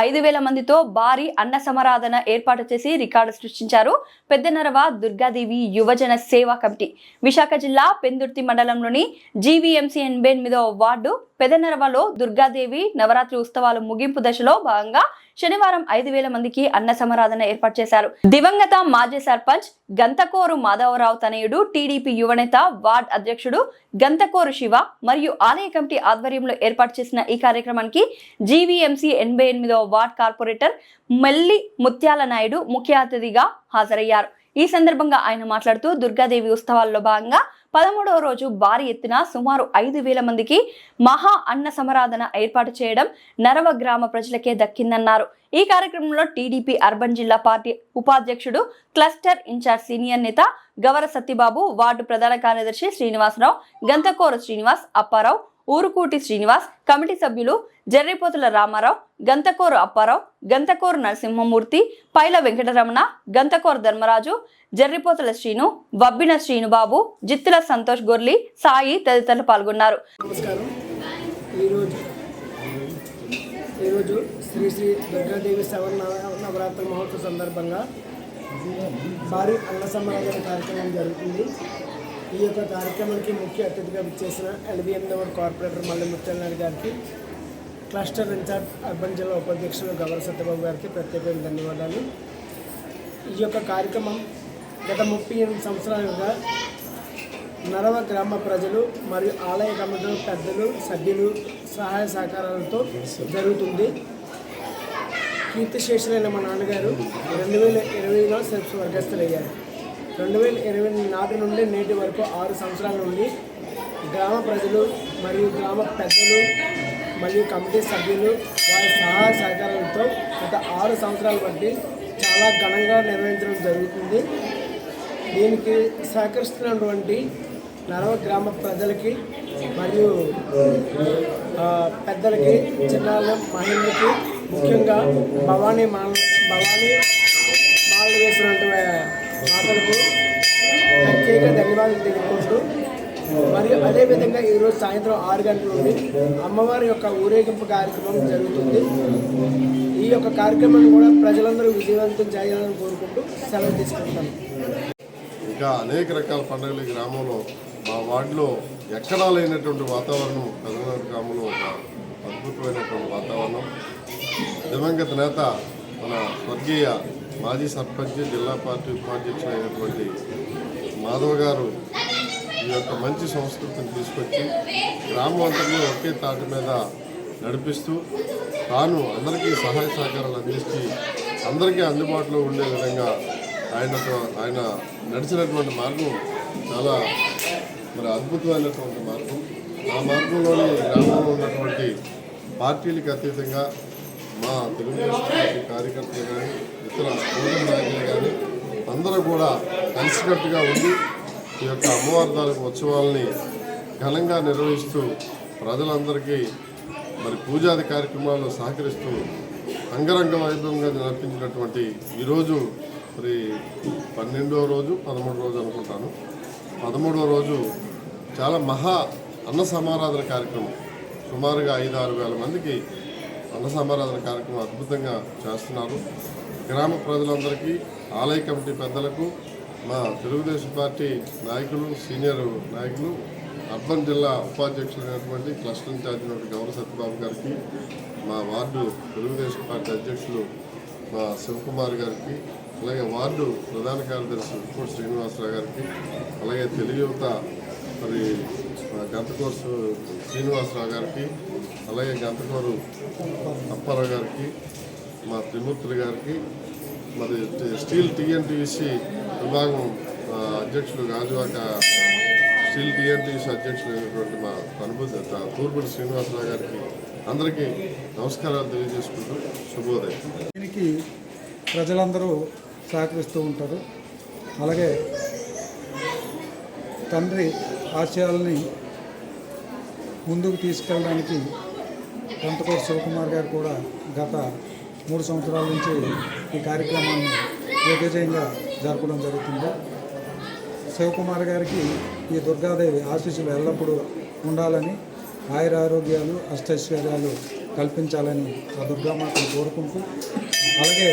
ఐదు వేల మందితో భారీ అన్న సమరాధన ఏర్పాటు చేసి రికార్డు సృష్టించారు పెద్దనరవ దుర్గాదేవి యువజన సేవా కమిటీ. విశాఖ జిల్లా పెందుర్తి మండలంలోని జీవీఎంసీ ఎనభై ఎనిమిదవ వార్డు పెదనరవలో దుర్గాదేవి నవరాత్రి ఉత్సవాలు ముగింపు దశలో భాగంగా శనివారం ఐదు వేల మందికి అన్న సమరాధన ఏర్పాటు చేశారు. దివంగత మాజీ సర్పంచ్ గంతకోరు మాధవరావు తనయుడు టీడీపీ యువనేత వార్డ్ అధ్యక్షుడు గంతకోరు శివ మరియు ఆలయ కమిటీ ఆధ్వర్యంలో ఏర్పాటు చేసిన ఈ కార్యక్రమానికి జీవీఎంసీ ఎనభై ఎనిమిదవ వార్డ్ కార్పొరేటర్ మెల్లి ముత్యాల నాయుడు ముఖ్య అతిథిగా హాజరయ్యారు. ఈ సందర్భంగా ఆయన మాట్లాడుతూ దుర్గాదేవి ఉత్సవాల్లో భాగంగా పదమూడవ రోజు భారీ ఎత్తున సుమారు ఐదు వేల మందికి మహా అన్న సమరాధన ఏర్పాటు చేయడం నరవ గ్రామ ప్రజలకే దక్కిందన్నారు. ఈ కార్యక్రమంలో టీడీపీ అర్బన్ జిల్లా పార్టీ ఉపాధ్యక్షుడు క్లస్టర్ ఇన్ఛార్జ్ సీనియర్ నేత గవర సత్యబాబు వార్డు ప్రధాన కార్యదర్శి శ్రీనివాసరావు గంతకోర శ్రీనివాస్ అప్పారావు ఊరుకూటి శ్రీనివాస్ కమిటీ సభ్యులు జర్రిపోతుల రామారావు గంతకోరు అప్పారావు గంతకోరు నరసింహమూర్తి పైల వెంకటరమణ గంతకోరు ధర్మరాజు జర్రిపోతుల శ్రీను వబ్బిన శ్రీనుబాబు జిత్తుల సంతోష్ గొర్లి సాయి తదితరులు పాల్గొన్నారు. ఈరోజు శ్రీ శ్రీ దుర్గాదేవి సవరణ నవరాత్రి మహోత్సవ సందర్భంగా భారీ అన్న సమారాధన కార్యక్రమం జరుగుతుంది. ఈ యొక్క కార్యక్రమానికి ముఖ్య అతిథిగా విచ్చేసిన LBN number corporator Mallemutyala Mutyalanaidu గారికి క్లస్టర్ ఇన్ఛార్జ్ అర్బన్ జిల్లా ఉపాధ్యక్షులు గవర సత్యబాబు గారికి ప్రత్యేకమైన ధన్యవాదాలు. ఈ యొక్క కార్యక్రమం గత ముప్పై ఎనిమిది సంవత్సరాలుగా నరవ గ్రామ ప్రజలు మరియు ఆలయ కమిటీ పెద్దలు సభ్యులు సహాయ సహకారాలతో జరుగుతుంది. కీర్తిశేషులైన మా నాన్నగారు రెండు వేల ఇరవైలో సెల్ఫ్ వర్గస్థులయ్యారు. రెండు వేల ఇరవై నాటి నుండి నేటి వరకు ఆరు సంవత్సరాల నుండి గ్రామ ప్రజలు మరియు గ్రామ పెద్దలు మరియు కమిటీ సభ్యులు వారి సహాయ సహకారాలతో గత ఆరు సంవత్సరాల బట్టి చాలా ఘనంగా నిర్వహించడం జరుగుతుంది. దీనికి సహకరిస్తున్నటువంటి నరవ గ్రామ ప్రజలకి మరియు పెద్దలకి చిన్నారుల మహిళలకి ముఖ్యంగా భవానీ మా భవానీ మాలలు వేసినటువంటి మాటలకు ప్రత్యేక ధన్యవాదాలు తెలుపుకుంటూ మరియు అదేవిధంగా ఈరోజు సాయంత్రం ఆరు గంటల నుండి అమ్మవారి యొక్క ఊరేగింపు కార్యక్రమం జరుగుతుంది. ఈ యొక్క కార్యక్రమాన్ని కూడా ప్రజలందరూ విజయవంతం చేయాలని కోరుకుంటూ సెలవు తీసుకుంటాను ఇంకా అనేక రకాల పండుగలు గ్రామంలో మా వార్డులో ఎక్కడా లేనటువంటి వాతావరణం కదనగర్ గ్రామంలో ఒక అద్భుతమైనటువంటి వాతావరణం. దివంగత నేత మన స్వర్గీయ మాజీ సర్పంచ్ జిల్లా పార్టీ ఉపాధ్యక్షుడు అయినటువంటి మాధవ గారు ఈ యొక్క మంచి సంస్కృతిని తీసుకొచ్చి గ్రామం ఒకే తాటి మీద నడిపిస్తూ తాను అందరికీ సహాయ సహకారాలు అందించి అందరికీ అందుబాటులో ఉండే విధంగా ఆయనతో ఆయన నడిచినటువంటి మార్గం చాలా మరి అద్భుతమైనటువంటి మార్గం. ఆ మార్గంలోని గ్రామంలో ఉన్నటువంటి పార్టీలకు అతీతంగా మా తెలుగుదేశం పార్టీ కార్యకర్తలు కానీ ఇతర కూటమి నాయకులు కానీ అందరూ కూడా కలిసికట్టుగా ఉండి ఈ యొక్క అమ్మవారి తాలూకు ఉత్సవాలని ఘనంగా నిర్వహిస్తూ ప్రజలందరికీ మరి పూజాది కార్యక్రమాల్లో సహకరిస్తూ అంగరంగ వైభవంగా నడిపించినటువంటి ఈరోజు మరి పన్నెండవ రోజు పదమూడవ రోజు అనుకుంటాను. పదమూడవ రోజు చాలా మహా అన్న సమారాధన కార్యక్రమం. సుమారుగా ఐదు ఆరు వేల మందికి అన్న సమారాధన కార్యక్రమం అద్భుతంగా చేస్తున్నారు. గ్రామ ప్రజలందరికీ ఆలయ కమిటీ పెద్దలకు మా తెలుగుదేశం పార్టీ నాయకులు సీనియర్ నాయకులు అర్బన్ జిల్లా ఉపాధ్యక్షులైనటువంటి క్లస్టర్ ఇన్ఛార్జ్ గౌరవ సత్యబాబు గారికి మా వార్డు తెలుగుదేశం పార్టీ అధ్యక్షులు మా శివకుమార్ గారికి అలాగే వార్డు ప్రధాన కార్యదర్శి ఉప్పూడి శ్రీనివాసరావు గారికి అలాగే తెలుగు యువత మరి మా శ్రీనివాసరావు గారికి అలాగే గంతకోరు అప్పారావు గారికి మా త్రిమూర్తులు గారికి మరి స్టీల్ టీఎన్టీసీ విభాగం ఆ, అధ్యక్షులు గాజువాక స్టీల్ టీఎన్టీసీ అధ్యక్షులు అయినటువంటి మా అనుభూతి తూర్పుడి శ్రీనివాసరావు గారికి అందరికీ నమస్కారాలు తెలియజేసుకుంటూ శుభోదయం. దీనికి ప్రజలందరూ సహకరిస్తూ ఉంటారు. అలాగే తండ్రి ఆశయాలని ముందుకు తీసుకెళ్ళడానికి కొంతకోటి శివకుమార్ గారు కూడా గత మూడు సంవత్సరాల నుంచి ఈ కార్యక్రమాన్ని ఏకజయంగా జరపడం జరుగుతుంది. శివకుమార్ గారికి ఈ దుర్గాదేవి ఆశీస్సులు ఎల్లప్పుడూ ఉండాలని ఆయుర ఆరోగ్యాలు అష్టైశ్వర్యాలు కల్పించాలని ఆ దుర్గామాతను కోరుకుంటూ అలాగే